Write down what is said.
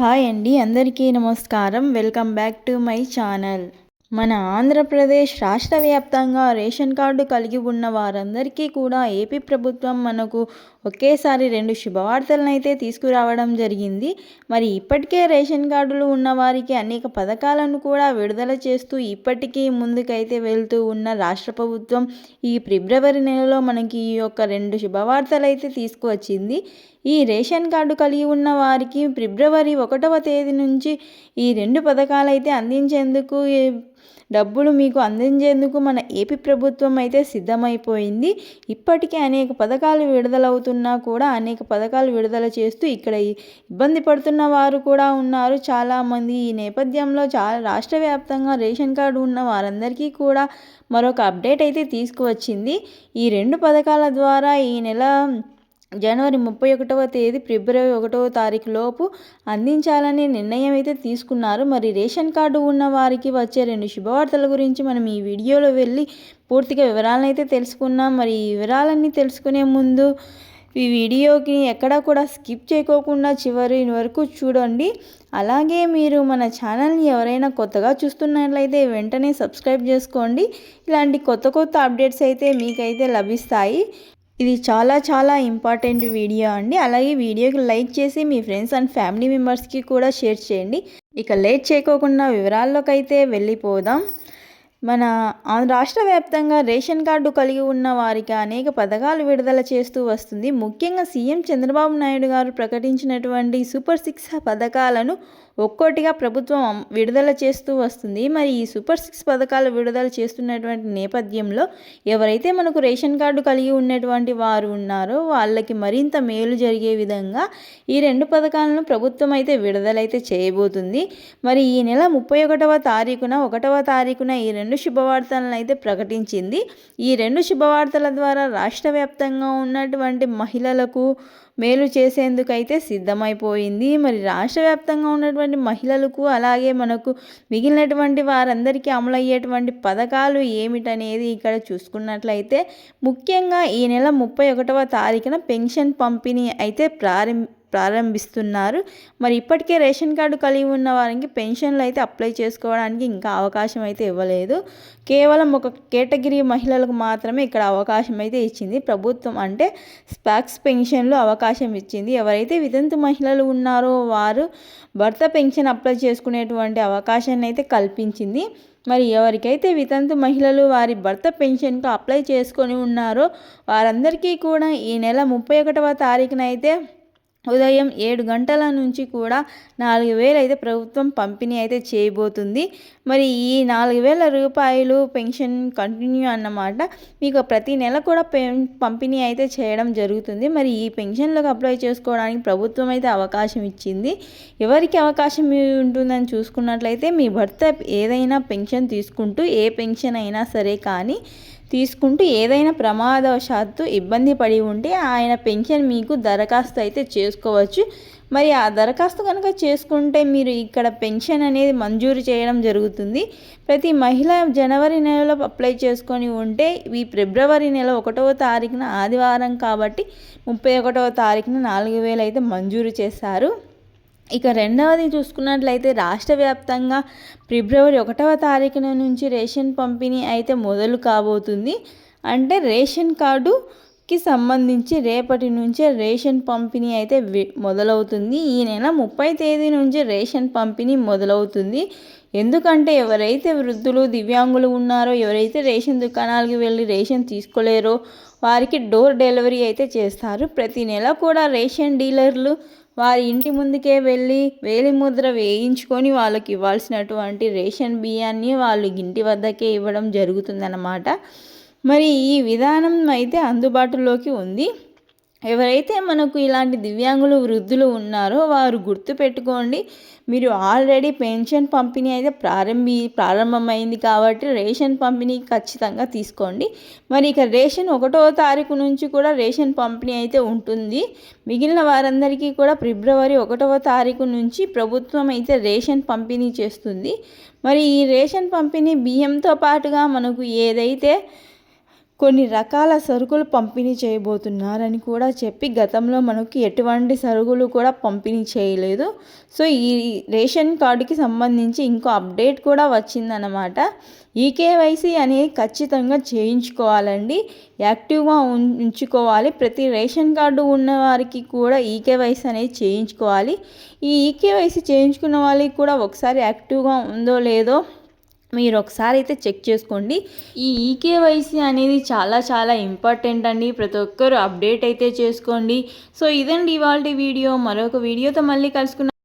Hi అండి అందరికీ నమస్కారం. Welcome back to my channel. మన ఆంధ్రప్రదేశ్ రాష్ట్ర వ్యాప్తంగా రేషన్ కార్డు కలిగి ఉన్న వారందరికీ కూడా ఏపీ ప్రభుత్వం మనకు ఒకేసారి రెండు శుభవార్తలను అయితే తీసుకురావడం జరిగింది. మరి ఇప్పటికే రేషన్ కార్డులు ఉన్న వారికి అనేక పథకాలను కూడా విడుదల చేస్తూ ఇప్పటికీ ముందుకైతే వెళ్తూ ఉన్న రాష్ట్ర ప్రభుత్వం ఈ ఫిబ్రవరి నెలలో మనకి ఈ యొక్క రెండు శుభవార్తలు అయితే తీసుకువచ్చింది. ఈ రేషన్ కార్డు కలిగి ఉన్న వారికి ఫిబ్రవరి ఒకటవ తేదీ నుంచి ఈ రెండు పథకాలు అయితే అందించేందుకు డబ్బులు మీకు అందించేందుకు మన ఏపీ ప్రభుత్వం అయితే సిద్ధమైపోయింది. ఇప్పటికే అనేక పథకాలు విడుదలవుతున్నా కూడా అనేక పథకాలు విడుదల చేస్తూ ఇక్కడ ఇబ్బంది పడుతున్న వారు కూడా ఉన్నారు. చాలామంది ఈ నేపథ్యంలో చాలా రాష్ట్ర వ్యాప్తంగా రేషన్ కార్డు ఉన్న వారందరికీ కూడా మరొక అప్డేట్ అయితే తీసుకువచ్చింది. ఈ రెండు పథకాల ద్వారా ఈ నెల జనవరి ముప్పై ఒకటవ తేదీ ఫిబ్రవరి ఒకటవ తారీఖు లోపు అందించాలని నిర్ణయం అయితే తీసుకున్నారు. మరి రేషన్ కార్డు ఉన్న వారికి వచ్చే రెండు శుభవార్తల గురించి మనం ఈ వీడియోలో వెళ్ళి పూర్తిగా వివరాలను అయితే తెలుసుకున్నాం. మరి ఈ వివరాలన్నీ తెలుసుకునే ముందు ఈ వీడియోకి ఎక్కడా కూడా స్కిప్ చేయకోకుండా చివరి వరకు చూడండి. అలాగే మీరు మన ఛానల్ని ఎవరైనా కొత్తగా చూస్తున్నట్లయితే వెంటనే సబ్స్క్రైబ్ చేసుకోండి. ఇలాంటి కొత్త కొత్త అప్డేట్స్ అయితే మీకైతే లభిస్తాయి. ఇది చాలా చాలా ఇంపార్టెంట్ వీడియో అండి. అలాగే వీడియోకి లైక్ చేసి మీ ఫ్రెండ్స్ అండ్ ఫ్యామిలీ మెంబర్స్కి కూడా షేర్ చేయండి. ఇక లేట్ చేయకోకుండా వివరాల్లోకి అయితే వెళ్ళిపోదాం. మన రాష్ట్ర వ్యాప్తంగా రేషన్ కార్డు కలిగి ఉన్న వారికి అనేక పథకాలు విడుదల చేస్తూ వస్తుంది. ముఖ్యంగా సీఎం చంద్రబాబు నాయుడు గారు ప్రకటించినటువంటి సూపర్ సిక్స్ పథకాలను ఒక్కోటిగా ప్రభుత్వం విడుదల చేస్తూ వస్తుంది. మరి ఈ సూపర్ సిక్స్ పథకాలు విడుదల చేస్తున్నటువంటి నేపథ్యంలో ఎవరైతే మనకు రేషన్ కార్డు కలిగి ఉన్నటువంటి వారు ఉన్నారో వాళ్ళకి మరింత మేలు జరిగే విధంగా ఈ రెండు పథకాలను ప్రభుత్వం అయితే విడుదలైతే చేయబోతుంది. మరి ఈ నెల ముప్పై ఒకటవ తారీఖున ఒకటవ తారీఖున ఈ రెండు రెండు శుభవార్తలను అయితే ప్రకటించింది. ఈ రెండు శుభవార్తల ద్వారా రాష్ట్ర వ్యాప్తంగా ఉన్నటువంటి మహిళలకు మేలు చేసేందుకైతే సిద్ధమైపోయింది. మరి రాష్ట్ర వ్యాప్తంగా ఉన్నటువంటి మహిళలకు అలాగే మనకు మిగిలినటువంటి వారందరికీ అమలయ్యేటువంటి పథకాలు ఏమిటనేది ఇక్కడ చూసుకున్నట్లయితే ముఖ్యంగా ఈ నెల ముప్పై ఒకటవ తారీఖున పెన్షన్ పంపిణీ అయితే ప్రారంభ ప్రారంభిస్తున్నారు. మరి ఇప్పటికే రేషన్ కార్డు కలిగి ఉన్న వారికి పెన్షన్లు అయితే అప్లై చేసుకోవడానికి ఇంకా అవకాశం అయితే ఇవ్వలేదు. కేవలం ఒక కేటగిరీ మహిళలకు మాత్రమే ఇక్కడ అవకాశం అయితే ఇచ్చింది. ప్రభుత్వం అంటే స్పాక్స్ పెన్షన్లు అవకాశం ఇచ్చింది. ఎవరైతే వితంతు మహిళలు ఉన్నారో వారు భర్త పెన్షన్ అప్లై చేసుకునేటువంటి అవకాశాన్ని అయితే కల్పించింది. మరి ఎవరికైతే వితంతు మహిళలు వారి భర్త పెన్షన్కు అప్లై చేసుకొని ఉన్నారో వారందరికీ కూడా ఈ నెల ముప్పై ఒకటవ తారీఖున అయితే ఉదయం ఏడు గంటల నుంచి కూడా నాలుగు వేలు అయితే ప్రభుత్వం పంపిణీ అయితే చేయబోతుంది. మరి ఈ నాలుగు వేల రూపాయలు పెన్షన్ కంటిన్యూ అన్నమాట. మీకు ప్రతి నెల కూడా పంపిణీ అయితే చేయడం జరుగుతుంది. మరి ఈ పెన్షన్లకు అప్లై చేసుకోవడానికి ప్రభుత్వం అయితే అవకాశం ఇచ్చింది. ఎవరికి అవకాశం ఉంటుందని చూసుకున్నట్లయితే మీ భర్త ఏదైనా పెన్షన్ తీసుకుంటూ ఏ పెన్షన్ అయినా సరే కానీ తీసుకుంటూ ఏదైనా ప్రమాదవశాత్తు ఇబ్బంది పడి ఉంటే ఆయన పెన్షన్ మీకు దరఖాస్తు అయితే చేసుకోవచ్చు. మరి ఆ దరఖాస్తు కనుక చేసుకుంటే మీరు ఇక్కడ పెన్షన్ అనేది మంజూరు చేయడం జరుగుతుంది. ప్రతి మహిళ జనవరి నెలలో అప్లై చేసుకొని ఉంటే ఈ ఫిబ్రవరి నెల ఒకటవ తారీఖున ఆదివారం కాబట్టి ముప్పై ఒకటవ తారీఖున నాలుగు వేలు అయితే మంజూరు చేశారు. ఇక రెండవది చూసుకున్నట్లయితే రాష్ట్ర వ్యాప్తంగా ఫిబ్రవరి ఒకటవ తారీఖున నుంచి రేషన్ పంపిణీ అయితే మొదలు కాబోతుంది. అంటే రేషన్ కార్డుకి సంబంధించి రేపటి నుంచే రేషన్ పంపిణీ అయితే మొదలవుతుంది. ఈ నెల ముప్పై తేదీ నుంచి రేషన్ పంపిణీ మొదలవుతుంది. ఎందుకంటే ఎవరైతే వృద్ధులు దివ్యాంగులు ఉన్నారో ఎవరైతే రేషన్ దుకాణాలకు వెళ్ళి రేషన్ తీసుకోలేరో వారికి డోర్ డెలివరీ అయితే చేస్తారు. ప్రతి నెల కూడా రేషన్ డీలర్లు వారి ఇంటి ముందుకే వెళ్ళి వేలిముద్ర వేయించుకొని వాళ్ళకి ఇవ్వాల్సినటువంటి రేషన్ బియ్యాన్ని వాళ్ళు ఇంటి వద్దకే ఇవ్వడం జరుగుతుందన్నమాట. మరి ఈ విధానం అయితే అందుబాటులోకి ఉంది. ఎవరైతే మనకు ఇలాంటి దివ్యాంగులు వృద్ధులు ఉన్నారో వారు గుర్తు పెట్టుకోండి. మీరు ఆల్రెడీ పెన్షన్ పంపిణీ అయితే ప్రారంభి ప్రారంభమైంది కాబట్టి రేషన్ పంపిణీ ఖచ్చితంగా తీసుకోండి. మరి ఇక రేషన్ ఒకటో తారీఖు నుంచి కూడా రేషన్ పంపిణీ అయితే ఉంటుంది. మిగిలిన వారందరికీ కూడా ఫిబ్రవరి ఒకటవ తారీఖు నుంచి ప్రభుత్వం అయితే రేషన్ పంపిణీ చేస్తుంది. మరి ఈ రేషన్ పంపిణీ బియ్యంతో పాటుగా మనకు ఏదైతే కొన్ని రకాల సరుకులు పంపిణీ చేయబోతున్నారని కూడా చెప్పి గతంలో మనకి ఎటువంటి సరుకులు కూడా పంపిణీ చేయలేదు. సో ఈ రేషన్ కార్డుకి సంబంధించి ఇంకో అప్డేట్ కూడా వచ్చిందనమాట కేవైసీ అనేది ఖచ్చితంగా చేయించుకోవాలండి. యాక్టివ్గా ఉంచుకోవాలి. ప్రతి రేషన్ కార్డు ఉన్న వారికి కూడా ఈకేవైసీ అనేది చేయించుకోవాలి. ఈ ఈకేవైసీ చేయించుకున్న వాళ్ళకి కూడా ఒకసారి యాక్టివ్గా ఉందో లేదో మీరు ఒకసారి అయితే చెక్ చేసుకోండి. ఈ ఈకేవైసీ అనేది చాలా చాలా ఇంపార్టెంట్ అండి. ప్రతి ఒక్కరు అప్డేట్ అయితే చేసుకోండి. సో ఇదండి ఇవాళ వీడియో. మరొక వీడియోతో మళ్ళీ కలుసుకున్నాం